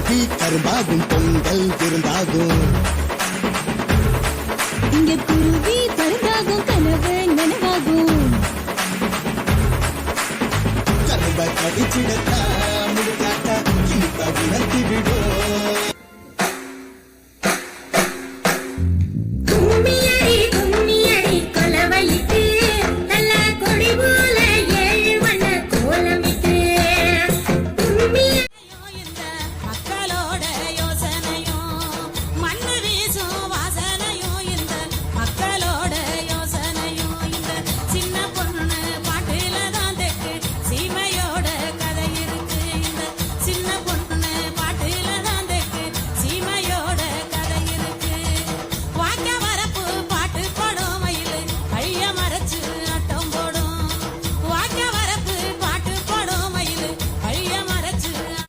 குருவி கரும்பாகும் பொங்கல் விருந்தாகும். இங்க குருவி பருந்தாகும் கனவு நனவாகும். கரும்ப கடிச்சிடத்தா முழுக்காட்டா இனிப்ப உணர்த்தி விடும்.